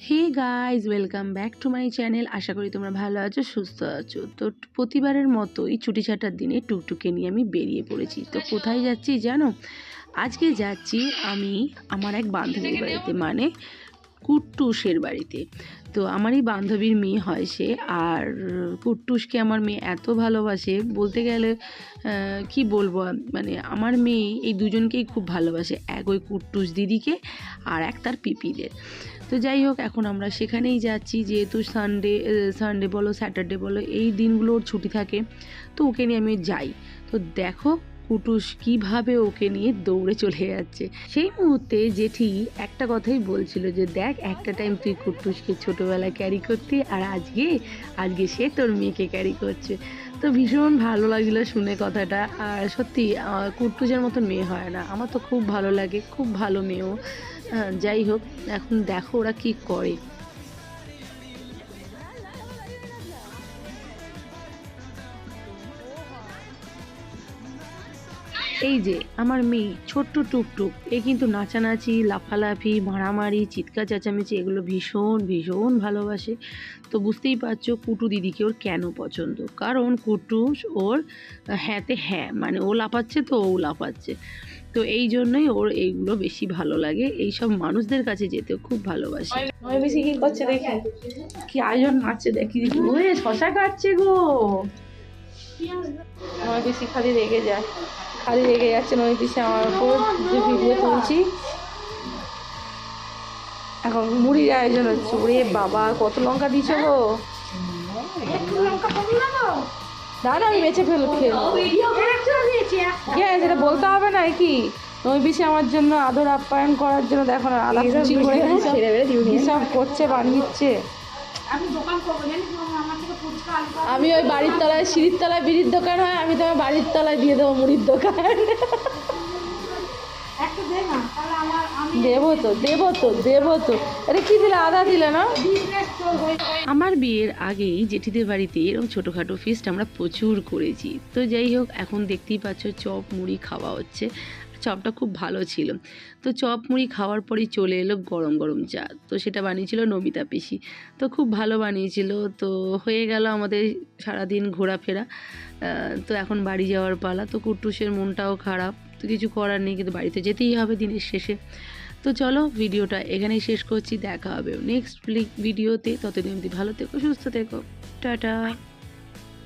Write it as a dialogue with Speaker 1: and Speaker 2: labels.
Speaker 1: Hey guys welcome back to my channel. আশা করি তোমরা ভালো আছো, সুস্থ আছো। তো প্রতিবারের মতো এই ছুটি ছাটার দিনে টুকটুকে নিয়ে আমি বেরিয়ে পড়েছি। তো কোথায় যাচ্ছি জানো? আজকে যাচ্ছি আমি আমার এক বান্ধবীর বাড়িতে। মানে কুট্টুসের বাড়িতে। তো আমারই বান্ধবীর মেয়ে হয় সে, আর কুট্টুসকে আমার মেয়ে এত ভালোবাসে, বলতে গেলে কি বলব মানে আমার মেয়ে এই দুজনকেই খুব ভালোবাসে এক ওই কুট্টুস দিদিকে আর এক তার পিপিদের। তো যাই হোক, এখন আমরা সেখানেই যাচ্ছি, যেহেতু সানডে সানডে বলো স্যাটারডে বলো, এই দিনগুলো ওর ছুটি থাকে, তো ওকে নিয়ে আমি যাই। তো দেখো কুটুস কীভাবে ওকে নিয়ে দৌড়ে চলে যাচ্ছে? সেই মুহূর্তে জেঠি একটা কথাই বলছিল যে দেখ একটা টাইম তুই কুটুসকে ছোটোবেলায় ক্যারি করতি আর আজকে আজকে সে তোর মেয়েকে ক্যারি করছে। তো ভীষণ ভালো লাগল শুনে কথাটা। আর সত্যি আহ, কুট্টুসের মতন মেয়ে হয় না। আমার তো খুব ভালো লাগে খুব ভালো মেয়েও। যাই হোক এখন দেখো ওরা কি করে। এই যে আমার মেয়ে ছোট্ট টুকটুক। এ কিন্তু নাচানাচি লাফালাফি মারামারি চিৎকার চেঁচামেচি এগুলো ভীষণ ভীষণ ভালোবাসে। তো বুঝতেই পারছ কুটু দিদিকে ওর কেন পছন্দ? কারণ কুটু ওর হ্যাঁতে হ্যাঁ মানে ও লাফাচ্ছে তো ও লাফাচ্ছে। তো এই জন্যই ওর এইগুলো বেশি ভালো লাগে। এইসব মানুষদের কাছে যেতে খুব ভালোবাসে।
Speaker 2: বেশি কি করছে দেখে? কি আয়োজন নাচছে দেখি। ওরে শশা কাটছে গো। বেশি খালি রেগে যায়। খালি রেগে যাচ্ছে নয় বেশি আমার উপর যে ভিডিও তুলছি। এখন মুড়ির আয়োজন হচ্ছে। ওরে বাবা কত লঙ্কা দিয়েছ গো? দাঁড়া আমি বেঁচে ফেল ঠিক আছে বলতে হবে না কি? নই বেশি আমার জন্য আদর আপ্যায়ন করার জন্য দেখো না আলাদা করে সব করছে বানিয়েছে। আমি ওই বাড়ির তলায় সিঁড়ির তলায় বিড়ির দোকান হয় আমি তোমার বাড়ির তলায় দিয়ে দেবো মুড়ির দোকান। দেবো তো দেবো তো দেবো তো। আরে কি দিলে আদা দিলে না?
Speaker 1: আমার বিয়ের আগেই জেঠিদের বাড়িতে এরকম ছোটোখাটো ফিস্ট আমরা প্রচুর করেছি। তো যাই হোক এখন দেখতেই পাচ্ছ চপ মুড়ি খাওয়া হচ্ছে। চপটা খুব ভালো ছিল। তো চপ মুড়ি খাওয়ার পরেই চলে এলো গরম গরম চা। তো সেটা বানিয়েছিল নমিতা পিসি। তো খুব ভালো বানিয়েছিল। তো হয়ে গেল আমাদের সারাদিন ঘোরাফেরা। তো এখন বাড়ি যাওয়ার পালা। তো কুট্টুসের মনটাও খারাপ। তো কিছু করার নেই, কিন্তু বাড়িতে যেতেই হবে দিনের শেষে। তো চলো ভিডিওটা এখানেই শেষ করছি। দেখা হবে নেক্সট ভিডিওতে। ততদিন অবধি ভালো থেকো, সুস্থ থেকো। টাটা।